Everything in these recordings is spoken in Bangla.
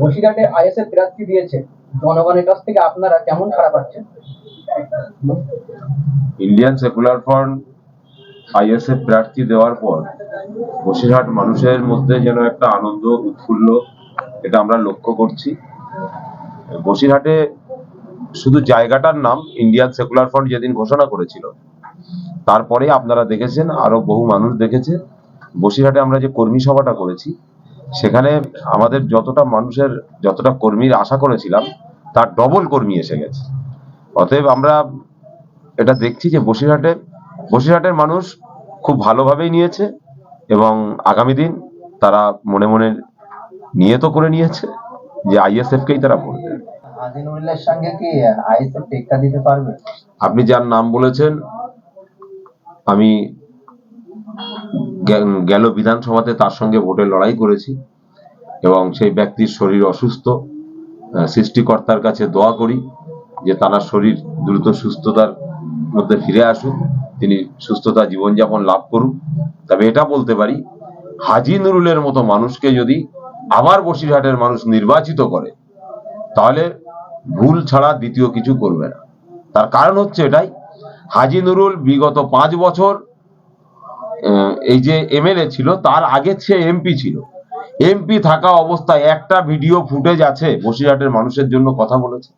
বসিরহাটে আইএসএফ প্রার্থী দিয়েছে। জনগণের কাছ থেকে আপনারা কেমন খারাপ পাচ্ছেন? ইন্ডিয়ান সেকুলার ফ্রন্ট আইএসএফ প্রার্থী দেওয়ার পর বসিরহাট মানুষের মধ্যে যেন একটা আনন্দ উৎফুল্ল, এটা আমরা লক্ষ্য করছি। বসিরহাটে শুধু জায়গাটার নাম ইন্ডিয়ান সেকুলার ফ্রন্ট যেদিন ঘোষণা করেছিল, তারপরে আপনারা দেখেছেন, আরও বহু মানুষ দেখেছে। বসিরহাটে আমরা যে কর্মী সভাটা করেছি সেখানে আমাদের যতটা মানুষের যতটা কর্মীর আশা করেছিলাম তার ডবল কর্মী এসে গেছে। অতএব আমরা এটা দেখছি যে বসিরহাটে বসিরহাটের মানুষ খুব ভালোভাবেই নিয়েছে এবং আগামী দিন তারা মনে মনে নিয়ে তো করে নিয়েছে যে আইএসএফ কেই তারা ভোট দেবে আজিনুল্লাহর সঙ্গে কি আইএসএফ টেক্কা দিতে পারবে? আপনি যার নাম বলেছেন আমি গেল বিধানসভাতে, তার সঙ্গে ভোটে লড়াই করেছি এবং সেই ব্যক্তির শরীর অসুস্থ। সৃষ্টিকর্তার কাছে দোয়া করি যে তার শরীর দ্রুত সুস্থতার মধ্যে ফিরে আসুক, তিনি সুস্থতা জীবনযাপন লাভ করুক। তবে এটা বলতে পারি, হাজি নুরুলের মতো মানুষকে যদি আবার বসিরহাটের মানুষ নির্বাচিত করে, তাহলে ভুল ছাড়া দ্বিতীয় কিছু করবে না। তার কারণ হচ্ছে এটাই, হাজি নুরুল বিগত পাঁচ বছর এই যে এমএলএ ছিল, তার আগে সে এমপি ছিল। এমপি থাকা অবস্থায় একটা ভিডিও ফুটেজ আছে, বসিরহাটের মানুষের জন্য কথা বলেছে।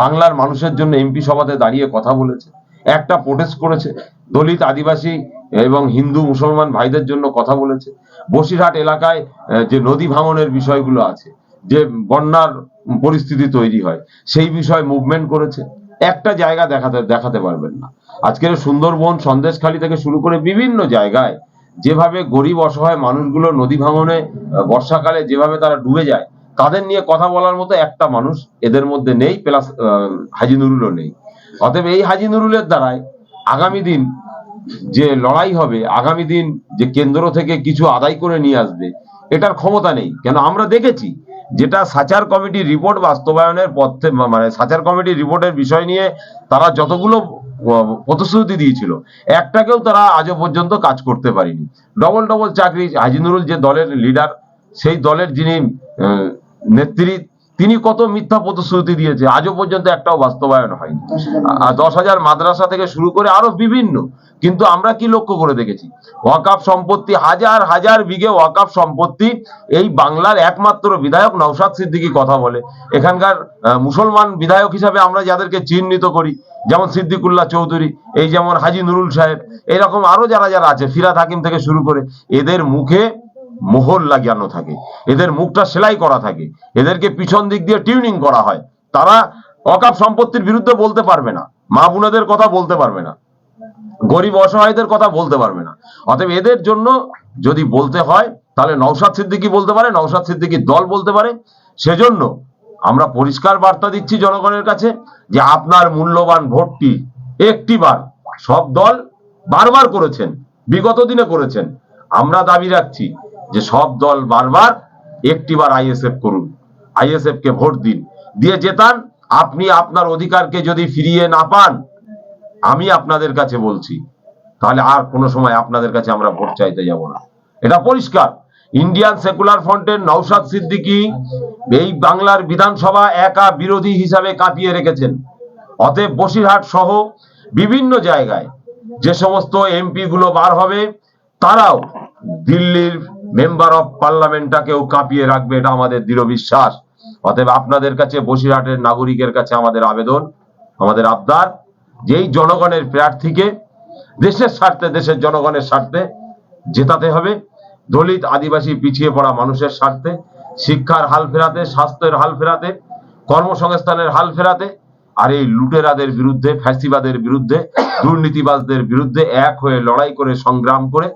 বাংলার মানুষের জন্য এমপি সভাতে দাঁড়িয়ে কথা বলেছে। একটা প্রোটেস্ট করেছে। দলিত আদিবাসী এবং হিন্দু মুসলমান ভাইদের জন্য কথা বলেছে। বসিরহাট এলাকায় যে নদী ভাঙনের বিষয়গুলো আছে, যে বন্যার পরিস্থিতি তৈরি হয়, সেই বিষয়ে মুভমেন্ট করেছে। একটা জায়গা দেখাতে দেখাতে পারবেন না। আজকের সুন্দরবন সন্দেশখালী থেকে শুরু করে বিভিন্ন জায়গায় যেভাবে গরিব অসহায় মানুষগুলো নদী ভাঙনে বর্ষাকালে যেভাবে তারা ডুবে যায়, তাদের নিয়ে কথা বলার মতো একটা মানুষ এদের মধ্যে নেই, প্লাস হাজি নুরুলও নেই। অতএব এই হাজি নুরুলের দ্বারাই আগামী দিন যে লড়াই হবে, আগামী দিন যে কেন্দ্র থেকে কিছু আদায় করে নিয়ে আসবে, এটার ক্ষমতা নেই। কেন? আমরা দেখেছি যেটা সাচার কমিটির রিপোর্ট বাস্তবায়নের পথে মানে সাচার কমিটির রিপোর্টের বিষয় নিয়ে তারা যতগুলো প্রতিশ্রুতি দিয়েছিল? একটাকেও তারা আজও পর্যন্ত কাজ করতে পারেনি। ডবল ডবল চাকরি হাজিনুরুল যে দলের লিডার সেই দলের যিনি নেত্রী তিনি কত মিথ্যা প্রতিশ্রুতি দিয়েছে? আজও পর্যন্ত একটাও বাস্তবায়ন হয়নি। দশ হাজার মাদ্রাসা থেকে শুরু করে আরও বিভিন্ন। কিন্তু আমরা কি লক্ষ্য করে দেখেছি? ওয়াকাফ সম্পত্তি, হাজার হাজার বিঘে ওয়াকাফ সম্পত্তি, এই বাংলার একমাত্র বিধায়ক নওশাদ সিদ্দিকী কথা বলে। এখানকার মুসলমান বিধায়ক হিসাবে আমরা যাদেরকে চিহ্নিত করি, যেমন সিদ্দিকুল্লাহ চৌধুরী, এই যেমন হাজি নুরুল সাহেব, এরকম আরও যারা যারা আছে, ফিরাদ হাকিম থেকে শুরু করে, এদের মুখে মোহর লাগানো থাকে। এদের মুখটা সেলাই করা থাকে। এদেরকে পিছন দিক দিয়ে টিউনিং করা হয়। তারা অকাপ সম্পত্তির বিরুদ্ধে বলতে পারবে না। মা বোনেদের কথা বলতে পারবে না। গরিব অসহায়দের কথা বলতে পারবে না। অতএব এদের জন্য যদি বলতে হয়, তাহলে নওশাদ সিদ্দিকী বলতে পারে, নওশাদ সিদ্দিকীর দল বলতে পারে। সেজন্য আমরা পরিষ্কার বার্তা দিচ্ছি জনগণের কাছে যে আপনার মূল্যবান ভোটটি একটিবার সব দল বারবার করেছেন, বিগত দিনে করেছেন। আমরা দাবি রাখছি যে সব দল বারবার একটিবার আইএসএফ করুন আইএসএফ কে ভোট দিন। দিয়ে জেতান, আপনি আপনার অধিকারকে যদি ফিরিয়ে না পান, আমি আপনাদের কাছে বলছি, তাহলে আর কোনো সময় আপনাদের কাছে আমরা ভোট চাইতে যাব না। এটা পরিষ্কার। ইন্ডিয়ান সেকুলার ফ্রন্টের নওশাদ সিদ্দিকী এই বাংলার বিধানসভা একা বিরোধী হিসাবে কাঁপিয়ে রেখেছেন। অতএব বসিরহাট সহ বিভিন্ন জায়গায় যে সমস্ত এমপি গুলো বার হবে, তারাও দিল্লির মেম্বার অফ পার্লামেন্টটাকেও কাঁপিয়ে রাখবে, এটা আমাদের দৃঢ় বিশ্বাস। অতএব আপনাদের কাছে বসিরহাটের নাগরিকের কাছে আমাদের আবেদন, আমাদের আবদার, যেই জনগণের প্রার্থীকে দেশের স্বার্থে, দেশের জনগণের স্বার্থে জেতাতে হবে, দলিত আদিবাসী পিছিয়ে পড়া মানুষের স্বার্থে, শিক্ষার হাল ফেরাতে, স্বাস্থ্যের হাল ফেরাতে, কর্মসংস্থানের হাল ফেরাতে, আর এই লুটেরাদের বিরুদ্ধে, ফ্যাসিবাদের বিরুদ্ধে, দুর্নীতিবাজদের বিরুদ্ধে এক হয়ে লড়াই করে, সংগ্রাম করে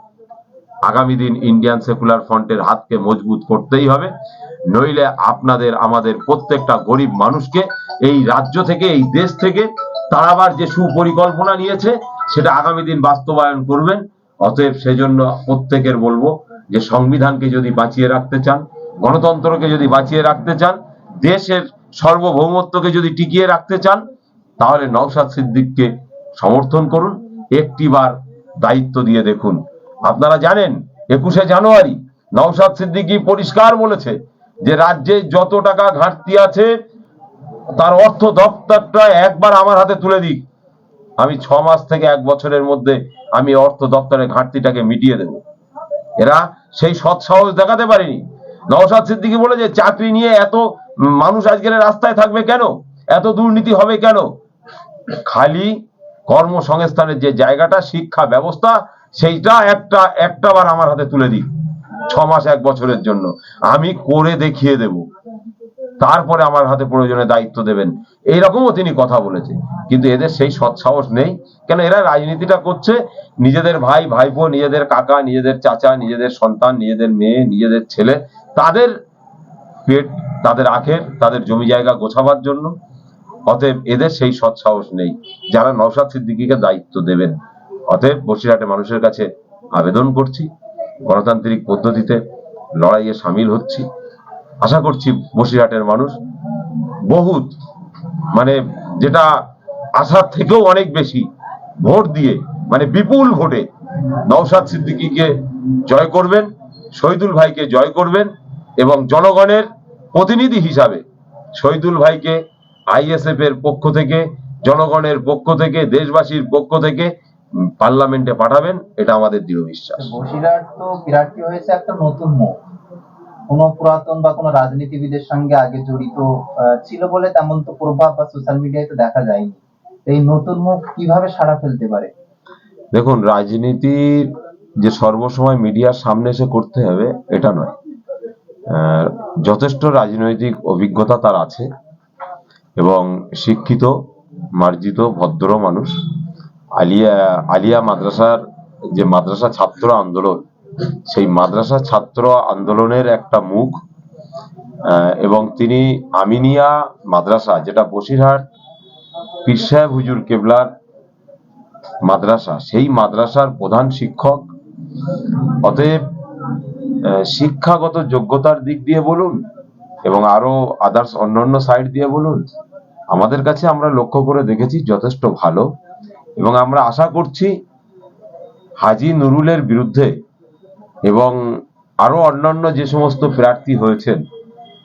আগামী দিন ইন্ডিয়ান সেকুলার ফ্রন্টের হাতকে মজবুত করতেই হবে। নইলে আপনাদের, আমাদের প্রত্যেকটা গরিব মানুষকে এই রাজ্য থেকে, এই দেশ থেকে তাড়াবার যে সুপরিকল্পনা নিয়েছে, সেটা আগামী দিন বাস্তবায়ন করবেন। অতএব সেজন্য প্রত্যেকের বলব যে সংবিধানকে যদি বাঁচিয়ে রাখতে চান, গণতন্ত্রকে যদি বাঁচিয়ে রাখতে চান, দেশের সার্বভৌমত্বকে যদি টিকিয়ে রাখতে চান, তাহলে নওশাদ সিদ্দিককে সমর্থন করুন। একটিবার দায়িত্ব দিয়ে দেখুন। আপনারা জানেন, একুশে জানুয়ারি নওশাদ সিদ্দিকী পরিষ্কার বলেছে যে রাজ্যে যত টাকা ঘাটতি আছে, তার অর্থ দপ্তরটা একবার আমার হাতে তুলে দিক। আমি ছ মাস থেকে এক বছরের মধ্যে আমি অর্থ দপ্তরের ঘাটতিটাকে মিটিয়ে দেব। এরা সেই সৎ সাহস দেখাতে পারেনি। নওশাদ সিদ্দিকি বলে যে চাকরি নিয়ে এত মানুষ আজকের রাস্তায় থাকবে কেন? এত দুর্নীতি হবে কেন? খালি কর্মসংস্থানের যে জায়গাটা, শিক্ষা ব্যবস্থা সেইটা একটা একটা বার আমার হাতে তুলে দিই ছ মাস, এক বছরের জন্য। আমি করে দেখিয়ে দেব। তারপরে আমার হাতে প্রয়োজনে দায়িত্ব দেবেন। এইরকমও তিনি কথা বলেছে। কিন্তু এদের সেই সৎসাহস নেই। কেন এরা রাজনীতিটা করছে? নিজেদের ভাই, ভাইপো, নিজেদের কাকা, নিজেদের চাচা, নিজেদের সন্তান, নিজেদের মেয়ে, নিজেদের ছেলে, তাদের পেট, তাদের আখের, তাদের জমি জায়গা গোছাবার জন্য। অতএব এদের সেই সৎসাহস নেই। যারা নওশাদ সিদ্দিকীকে দায়িত্ব দেবেন। অতএব বসিরহাটে মানুষের কাছে আবেদন করছি, গণতান্ত্রিক পদ্ধতিতে লড়াইয়ে সামিল হচ্ছি। আশা করছি বসিরহাটের মানুষ বহুত মানে যেটা আশার থেকেও অনেক বেশি, ভোট দিয়ে মানে বিপুল ভোটে নওশাদ সিদ্দিকীকে জয় করবেন, শহীদুল ভাইকে জয় করবেন এবং জনগণের প্রতিনিধি হিসাবে শহীদুল ভাইকে আইএসএফ এর পক্ষ থেকে, জনগণের পক্ষ থেকে, দেশবাসীর পক্ষ থেকে পার্লামেন্টে পাঠাবেন এটা আমাদের দৃঢ় বিশ্বাস। বসিরহাট তো প্রার্থী হয়েছে একটা নতুন মুখ। কোনো পুরাতন বা কোনো রাজনীতিবিদের সঙ্গে আগে জড়িত ছিল বলে তেমন তো প্রভাব বা সোশ্যাল মিডিয়ায় তো দেখা যায়নি। এই নতুন মুখ কীভাবে সাড়া ফেলতে পারে? দেখুন রাজনীতির যে সর্বসময় মিডিয়ার সামনে এসে করতে হবে এটা নয়। আহ, যথেষ্ট রাজনৈতিক অভিজ্ঞতা তার আছে এবং শিক্ষিত মার্জিত ভদ্র মানুষ। আলিয়া আলিয়া মাদ্রাসার যে মাদ্রাসা ছাত্র আন্দোলন, সেই মাদ্রাসা ছাত্র আন্দোলনের একটা মুখ এবং তিনি আমিনিয়া মাদ্রাসা, যেটা বসিরহাট পীর সাহেব হুজুর কেবলার মাদ্রাসা, সেই মাদ্রাসার প্রধান শিক্ষক। অতএব শিক্ষাগত যোগ্যতার দিক দিয়ে বলুন, এবং আরও আদার্স অন্যান্য সাইড দিয়ে বলুন, আমাদের কাছে আমরা লক্ষ্য করে দেখেছি যথেষ্ট ভালো। এবং আমরা আশা করছি হাজি নুরুলের বিরুদ্ধে এবং আরও অন্যান্য যে সমস্ত প্রার্থী হয়েছেন,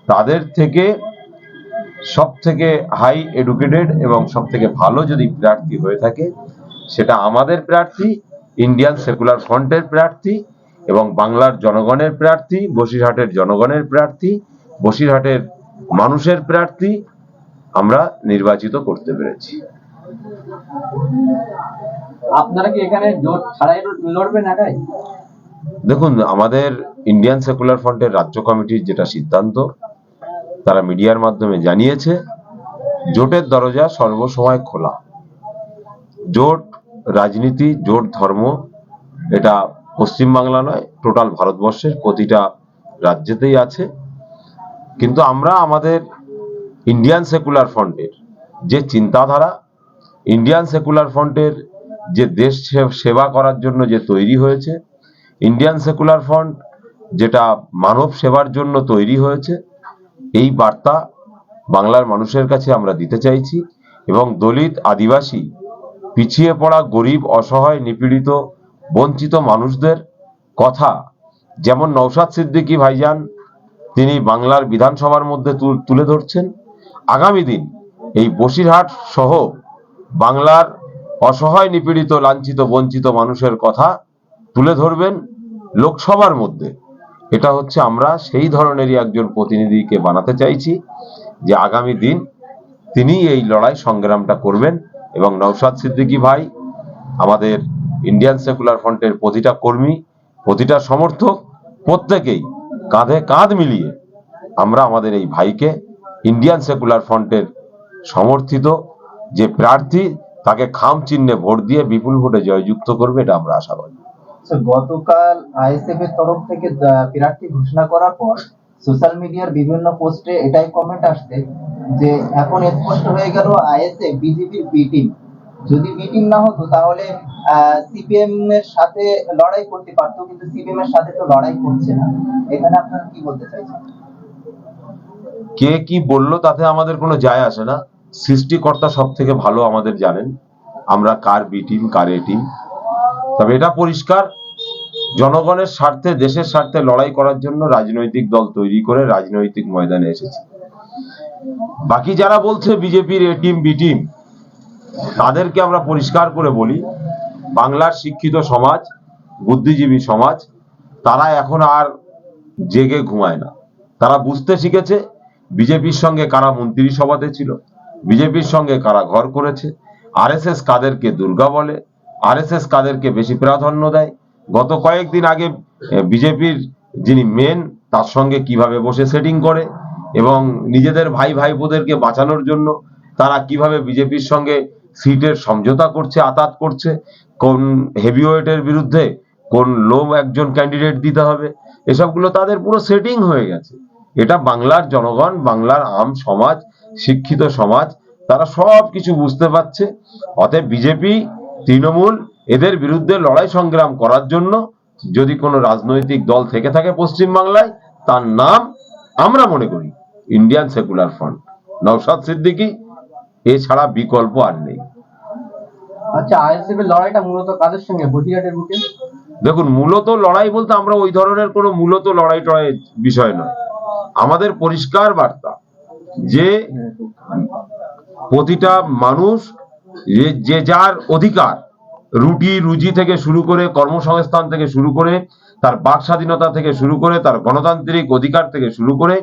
তাদের থেকে সব থেকে হাই এডুকেটেড এবং সব থেকে ভালো যদি প্রার্থী হয়ে থাকে, সেটা আমাদের প্রার্থী ইন্ডিয়ান সেকুলার ফ্রন্টের প্রার্থী এবং বাংলার জনগণের প্রার্থী, বসিরহাটের জনগণের প্রার্থী, বসিরহাটের মানুষের প্রার্থী আমরা নির্বাচিত করতে পেরেছি। আপনারা কি এখানে জোট ছাড়াই লড়বেন একাই দেখুন, আমাদের ইন্ডিয়ান সেকুলার ফ্রন্টের রাজ্য কমিটির যেটা সিদ্ধান্ত, তারা মিডিয়ার মাধ্যমে জানিয়েছে, জোটের দরজা সর্বসময় খোলা। জোট রাজনীতি, জোট ধর্ম, এটা পশ্চিমবাংলা নয়, টোটাল ভারতবর্ষের প্রতিটা রাজ্যেতেই আছে। কিন্তু আমরা আমাদের ইন্ডিয়ান সেকুলার ফ্রন্টের যে চিন্তাধারা ইন্ডিয়ান সেকুলার ফ্রন্টের যে দেশ সেবা করার জন্য যে তৈরি হয়েছে ইন্ডিয়ান সেকুলার ফ্রন্ট যেটা মানব সেবার জন্য তৈরি হয়েছে, এই বার্তা বাংলার মানুষের কাছে আমরা দিতে চাইছি এবং দলিত আদিবাসী পিছিয়ে পড়া গরিব, অসহায়, নিপীড়িত, বঞ্চিত মানুষদের কথা যেমন নৌসাদ সিদ্দিকী ভাইজান তিনি বাংলার বিধানসভার মধ্যে তুলে ধরছেন, আগামী দিন এই বসিরহাট সহ বাংলার অসহায়, নিপীড়িত, লাঞ্ছিত, বঞ্চিত মানুষের কথা তুলে ধরবেন লোকসভার মধ্যে। এটা হচ্ছে আমরা সেই ধরনেরই একজন প্রতিনিধিকে বানাতে চাইছি যে আগামী দিন তিনি এই লড়াই সংগ্রামটা করবেন এবং নৌসাদ সিদ্দিকী ভাই আমাদের ইন্ডিয়ান সেকুলার ফ্রন্টের প্রতিটা কর্মী, প্রতিটা সমর্থক প্রত্যেকেই কাঁধে কাঁধ মিলিয়ে আমরা আমাদের এই ভাইকে ইন্ডিয়ান সেকুলার ফ্রন্টের সমর্থিত যে প্রার্থী তাকে খাম চিহ্নে ভোট দিয়ে বিপুল ভোটে জয়যুক্ত করবে এটা আমরা আশা করি গতকাল আইএসএফ এর তরফ থেকে প্রার্থী ঘোষণা করার পর সোশ্যাল মিডিয়ার বিভিন্ন পোস্টে এটাই কমেন্ট আসছে যে এখন স্পষ্ট হয়ে গেল আইএসএফ বিজেপির বি টিম যদি টিম না হতো তাহলে সিপিএম এর সাথে লড়াই করতে পারতো কিন্তু সিপিএম এর সাথে তো লড়াই করছে না। এখানে আপনারা কি বলতে চাইছেন? কে কি বলল তাতে আমাদের কোনো যায় আসে না। সৃষ্টিকর্তা সব থেকে ভালো আমাদের জানেন। আমরা কার বি টিম, কার এ টিম। তবে এটা পরিষ্কার, জনগণের স্বার্থে, দেশের স্বার্থে লড়াই করার জন্য রাজনৈতিক দল তৈরি করে রাজনৈতিক ময়দানে এসেছি। বাকি যারা বলছে বিজেপির এ টিম, বি টিম, তাদেরকে আমরা পরিষ্কার করে বলি, বাংলার শিক্ষিত সমাজ, বুদ্ধিজীবী সমাজ, তারা এখন আর জেগে ঘুমায় না। তারা বুঝতে শিখেছে, বিজেপির সঙ্গে কারা মন্ত্রী সভাতে ছিল বিজেপির সঙ্গে কারা ঘর করেছে? আরএসএস কাদেরকে দুর্গা বলে? আরএসএস কাদেরকে বেশি প্রাধান্য দেয়? গত কয়েকদিন আগে বিজেপির যিনি মেন তার সঙ্গে কীভাবে বসে সেটিং করে? এবং নিজেদের ভাই ভাইপোদেরকে বাঁচানোর জন্য তারা কীভাবে বিজেপির সঙ্গে সিটের সমঝোতা করছে, আতাত করছে? কোন হেভিওয়েটের বিরুদ্ধে কোন লো একজন ক্যান্ডিডেট দিতে হবে? এসবগুলো তাদের পুরো সেটিং হয়ে গেছে। এটা বাংলার জনগণ, বাংলার আম সমাজ শিক্ষিত সমাজ তারা সব কিছু বুঝতে পারছে। অতএব বিজেপি তৃণমূল এদের বিরুদ্ধে লড়াই সংগ্রাম করার জন্য যদি কোনো রাজনৈতিক দল থেকে থাকে পশ্চিম বাংলায় তার নাম আমরা মনে করি Indian secular front Naushad Siddiqui এছাড়া বিকল্প আর নেই। আচ্ছা আইএসএফ এর লড়াইটা মূলত কাদের সঙ্গে বুকে? দেখুন মূলত লড়াই বলতে আমরা ওই ধরনের কোনো মূলত লড়াই টড়াই বিষয় নয়। আমাদের পরিষ্কার বার্তা যে প্রতিটা মানুষ, যে যার অধিকার, রুটি, রুজি থেকে শুরু করে কর্মসংস্থান থেকে শুরু করে, তার বাক স্বাধীনতা থেকে শুরু করে, তার গণতান্ত্রিক অধিকার থেকে শুরু করে,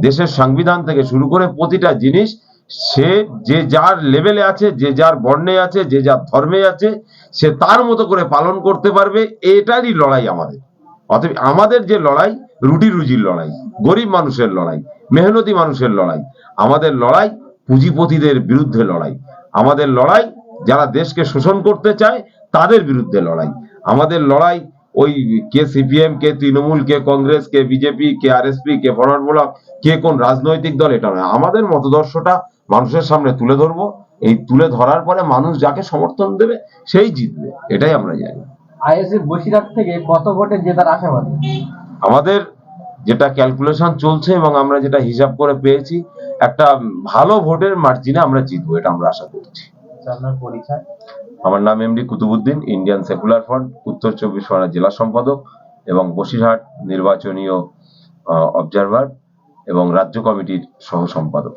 দেশের সংবিধান থেকে শুরু করে প্রতিটা জিনিস, সে যে যার লেভেলে আছে, যে যার বর্ণে আছে, যে যার ধর্মে আছে, সে তার মতো করে পালন করতে পারবে, এটারই লড়াই আমাদের। অতএব আমাদের যে লড়াই রুটি রুজির লড়াই, গরিব মানুষের লড়াই, মেহনতি মানুষের লড়াই, আমাদের লড়াই পুঁজিপতিদের বিরুদ্ধে লড়াই। আমাদের লড়াই যারা দেশকে শোষণ করতে চায়, তাদের বিরুদ্ধে লড়াই। আমাদের লড়াই ওই কে সিপিএম, কে তৃণমূল, কে কংগ্রেস, কে বিজেপি, কে আর আরএসপি, কে ফরওয়ার্ড ব্লক, কে কোন রাজনৈতিক দল, এটা নয়। আমাদের মতদর্শটা মানুষের সামনে তুলে ধরবো। এই তুলে ধরার পরে মানুষ যাকে সমর্থন দেবে, সেই জিতবে। এটাই আমরা জানি। আইএসএফ বসিরহাট থেকে কত ভোটে জেতার আশাবাদী? আমাদের যেটা ক্যালকুলেশন চলছে এবং আমরা যেটা হিসাব করে পেয়েছি একটা ভালো ভোটের মার্জিনে আমরা জিতবো এটা আমরা আশা করছি। আচ্ছা, আপনার পরিচয়? আমার নাম MD Qutubuddin Indian secular front Uttar Chabbish Pargana জেলা সম্পাদক এবং বসিরহাট নির্বাচনীয় অবজারভার এবং রাজ্য কমিটির সহ সম্পাদক